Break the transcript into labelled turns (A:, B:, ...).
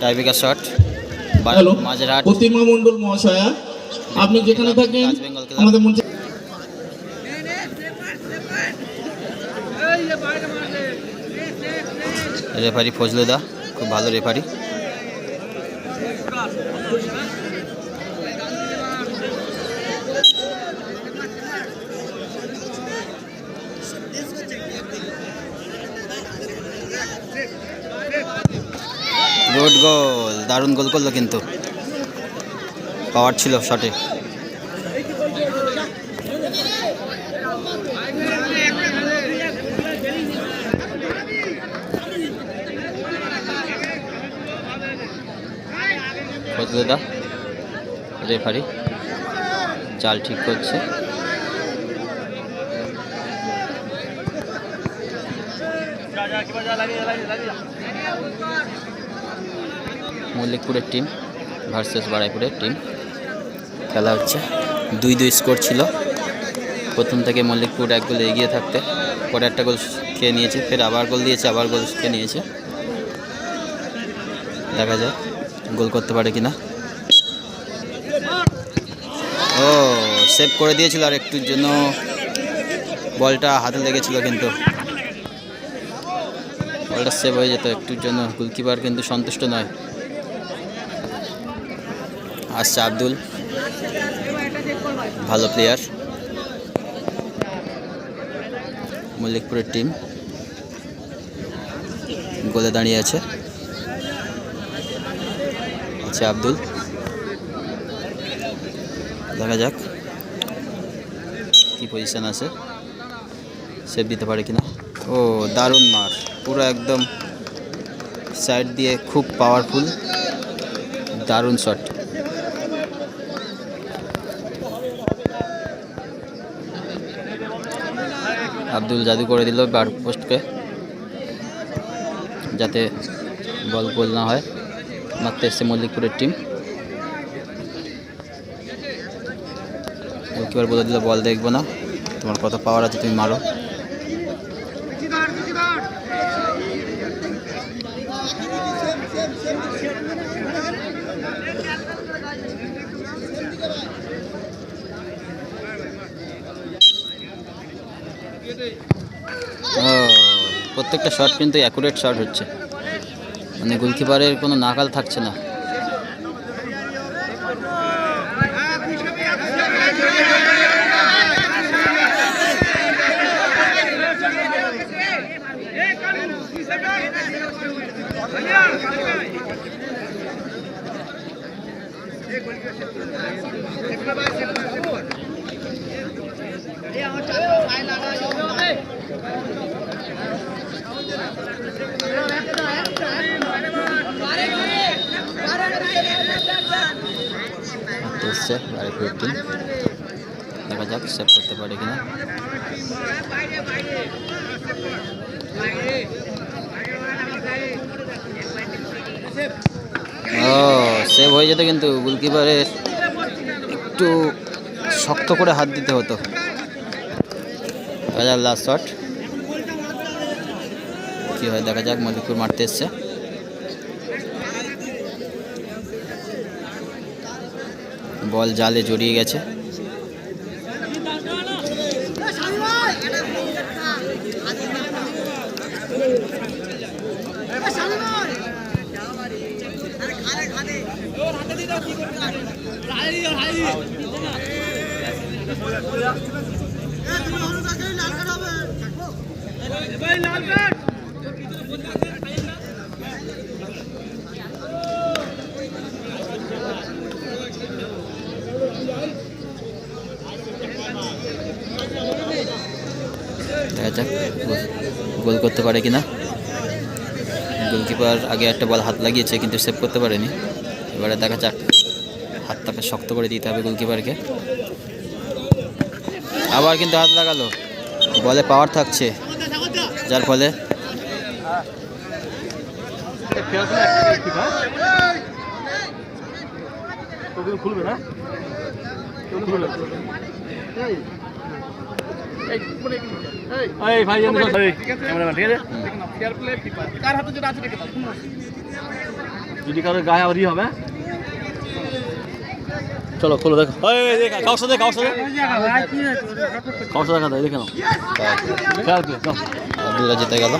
A: টাইবিকা shot Majerhat
B: প্রতিমা মণ্ডল মহাশয়া আপনি যেখানে থাকেন। আমাদের মঞ্চে
A: রেফারি ফজলুদা খুব ভালো রেফারি গুড গোল দারুণ গোল করল কিন্তু। পাওয়ার ছিল শটে রেফারি জাল ঠিক করছে। মল্লিকপুরের টিম ভার্সেস বারাইপুরের টিম খেলা হচ্ছে। দুই দুই স্কোর ছিল। প্রথম থেকে মল্লিকপুর এক গোলে এগিয়ে থাকতে। পরে একটা গোল খেয়ে নিয়েছে, ফের আবার গোল দিয়েছে, আবার গোল খেয়ে নিয়েছে। দেখা যাক গোল করতে পারে কিনা। ও সেভ করে দিয়েছিল আর একটুর জন্য। বলটা হাতে লেগেছিল কিন্তু। বলটা সেভ হয়ে যেত, একটুর জন্য গোলকিপার কিন্তু সন্তুষ্ট নয়। আসছে আব্দুল, ভালো প্লেয়ার মল্লিকপুরের টিম গোলে দাঁড়িয়ে আছে। আচ্ছা আব্দুল। দেখা যাক কি পজিশন আছে। সেভ দিতে পারে কিনা। ও, দারুণ মার। পুরো একদম সাইড দিয়ে খুব পাওয়ারফুল দারুণ শট আব্দুল জাদু করে দিল বার পোস্টকে যাতে বল গোল না হয়। মারতে এসছে মল্লিকপুরের টিম গোলকিপার বলে দিল বল দেখব না। তোমার কত পাওয়ার আছে, তুমি মারো। প্রত্যেকটা শট কিন্তু অ্যাকুরেট শট হচ্ছে। মানে গোলকিপারের কোনো নাকাল থাকছে না। এসছে বাড়িপুরের টিম দেখা যাক সেভ করতে পারে কিনা ও সেভ হয়ে যেত কিন্তু গোলকিপারের একটু শক্ত করে হাত দিতে হতো। দেখা যাক লাস্ট শট কী হয়, দেখা যাক মলিকুর মারতে এসছে। বল জালে জড়িয়ে গেছে। দেখা যাক, গোল- করতে পারে কিনা। গোলকিপার আগে একটা বল হাত লাগিয়েছে, কিন্তু সেভ করতে পারেনি। এবারে দেখা যাক। হাতটাকে শক্ত করে দিতে হবে গোলকিপারকে আবার কিন্তু হাত লাগালো। বলে পাওয়ার থাকছে। যার ফলে
C: খুলবে না যদি কারোর গায়ে আবার ই হবে চলো খোলো দেখো। কাউসা দেখ কাউসা দেখ। কাউসা দেখা দেয় দেখে নাও।
A: জিতে গেল।